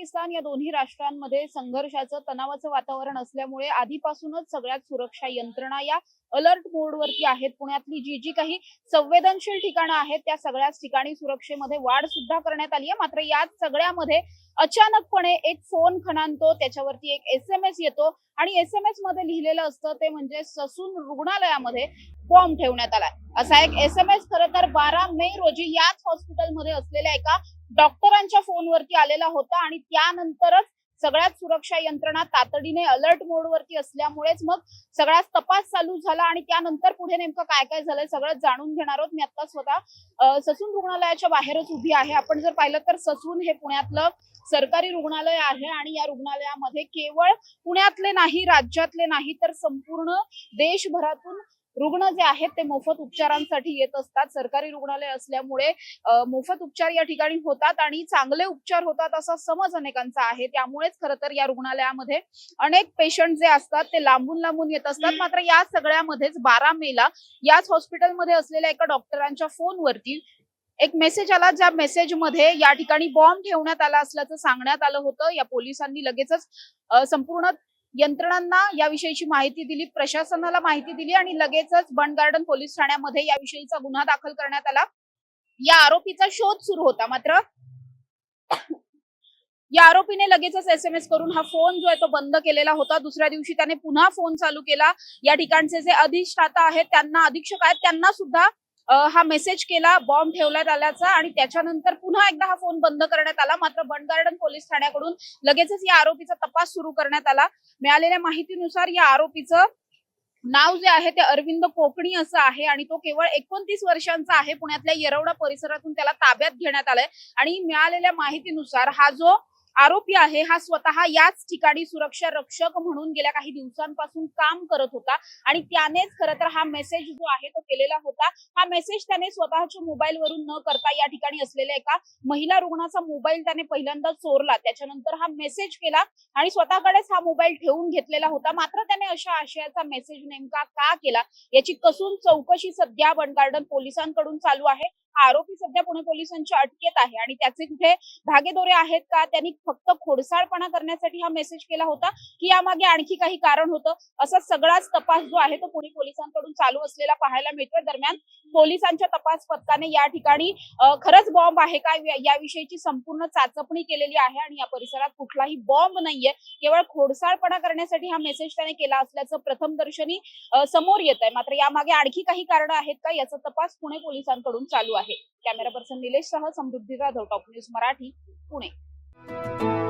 पाकिस्तान या दोन्ही राष्ट्रांमध्ये संघर्षाचं तणावाचं वातावरण असल्यामुळे आधीपासूनच सगळ्यात सुरक्षा यंत्रणा या अलर्ट मोडवरती आहेत. पुण्यातली जी जी काही संवेदनशील ठिकाणं आहेत त्या सगळ्याच ठिकाणी सुरक्षेमध्ये वाढ सुद्धा करण्यात आली आहे. मात्र याच सगळ्यामध्ये अचानकपणे एक फोन खणानतो त्याच्यावरती एक एस एम एस येतो आणि एस एम एसमध्ये लिहिलेलं असतं ते म्हणजे ससून रुग्णालयामध्ये बॉम्ब ठेवण्यात आलाय. असा एक एस एम एस खरं तर बारा मे रोजी याच हॉस्पिटलमध्ये असलेल्या एका डॉक्टरांच्या फोनवरती आलेला होता आणि त्यानंतरच सगळ्याच सुरक्षा यंत्रणा तातडीने अलर्ट मोडवरती असल्यामुळेच मग सगळाच तपास चालू झाला आणि त्यानंतर पुढे नेमकं काय काय झालंय सगळं जाणून घेणार आहोत. मी आता स्वतः ससून रुग्णालयाच्या बाहेरच उभी आहे. आपण जर पाहिलं तर ससून हे पुण्यातलं सरकारी रुग्णालय आहे आणि या रुग्णालयामध्ये केवळ पुण्यातले नाही राज्यातले नाही तर संपूर्ण देशभरातून रुग्ण जे आहेत ते मोफत उपचारांसाठी येत असतात. सरकारी रुग्णालय असल्यामुळे मोफत उपचार या ठिकाणी होतात आणि चांगले उपचार होतात असा समज अनेकांचा आहे. त्यामुळेच खरं तर या रुग्णालयामध्ये अनेक पेशंट जे असतात ते लांबून लांबून येत असतात. मात्र या सगळ्यामध्येच बारा मेला याच हॉस्पिटलमध्ये असलेल्या एका डॉक्टरांच्या फोनवरती एक मेसेज आला ज्या मेसेजमध्ये या ठिकाणी बॉम्ब ठेवण्यात आला असल्याचं सांगण्यात आलं होतं. या पोलिसांनी लगेचच संपूर्ण यंत्रणांना याविषयीची माहिती दिली प्रशासनाला माहिती दिली आणि लगेचच बंड गार्डन पोलीस ठाण्यामध्ये याविषयीचा गुन्हा दाखल करण्यात आला. या आरोपीचा शोध सुरू होता मात्र. या आरोपीने लगेचच एस एम एस करून हा फोन जो आहे तो बंद केलेला होता. दुसऱ्या दिवशी त्याने पुन्हा फोन चालू केला. या ठिकाणचे जे अधिष्ठाता आहेत त्यांना अधीक्षक आहेत त्यांना सुद्धा हा मेसेज केला बॉम्ब ठेवण्यात आल्याचा आणि त्याच्यानंतर पुन्हा एकदा हा फोन बंद करण्यात आला. मात्र बंड गार्डन पोलीस ठाण्याकडून लगेचच या आरोपीचा तपास सुरू करण्यात आला. मिळालेल्या माहितीनुसार या आरोपीचं नाव जे आहे ते अरविंद कोकणी असं आहे आणि तो केवळ एकोणतीस वर्षांचा आहे. पुण्यातल्या येरवडा परिसरातून त्याला ताब्यात घेण्यात आलाय. आणि मिळालेल्या माहितीनुसार हा जो आरोपी आहे. हा स्वतः याच ठिकाणी सुरक्षा रक्षक म्हणून गेल्या काही दिवसांपासून काम करत होता. आणि त्यानेच खर तर हा मेसेज जो आहे तो केलेला होता. हा मेसेज त्याने स्वतःच्या मोबाईलवरून न करता या ठिकाणी असलेल्या एका महिला रुग्णाचा मोबाईल त्याने पहिल्यांदा चोरला. त्याच्यानंतर हा मेसेज केला आणि स्वतःकडेच हा मोबाईल ठेवून घेतलेला होता. मात्र त्याने अशा आशयाचा मेसेज नेमका का केला? याची कसून चौकशी सध्या बंड गार्डन पोलिसांकडून चालू आहे. आरोपी सध्या पुणे पोलिसांच्या अटकेत आहे. आणि त्याचे कुठे धागेदोरे आहेत का? त्यांनी फक्त खोडसाळपणा करण्यासाठी हा मेसेज केला होता की यामागे आणखी काही कारण होतं? असा सगळाच तपास जो आहे तो पुणे पोलिसांकडून चालू असलेला पाहायला मिळतोय. दरम्यान पोलिसांच्या तपास पथकाने या ठिकाणी खरंच बॉम्ब आहे का? याविषयीची संपूर्ण चाचपणी केलेली आहे आणि या परिसरात कुठलाही बॉम्ब नाहीये. केवळ खोडसाळपणा करण्यासाठी हा मेसेज त्याने केला असल्याचं प्रथम दर्शनी समोर येत आहे मात्र यामागे आणखी काही कारण आहेत का? याचा तपास पुणे पोलिसांकडून चालू आहे. आहे. कॅमेरा पर्सन निलेश सह समृद्धी जाधव टॉप न्यूज मराठी पुणे.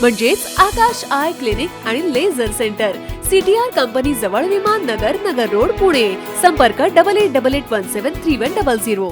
म्हणजेच आकाश आय क्लिनिक आणि लेझर सेंटर. सीटीआर कंपनी जवळ विमान नगर नगर रोड पुणे. संपर्क double eight double eight one seven three one double zero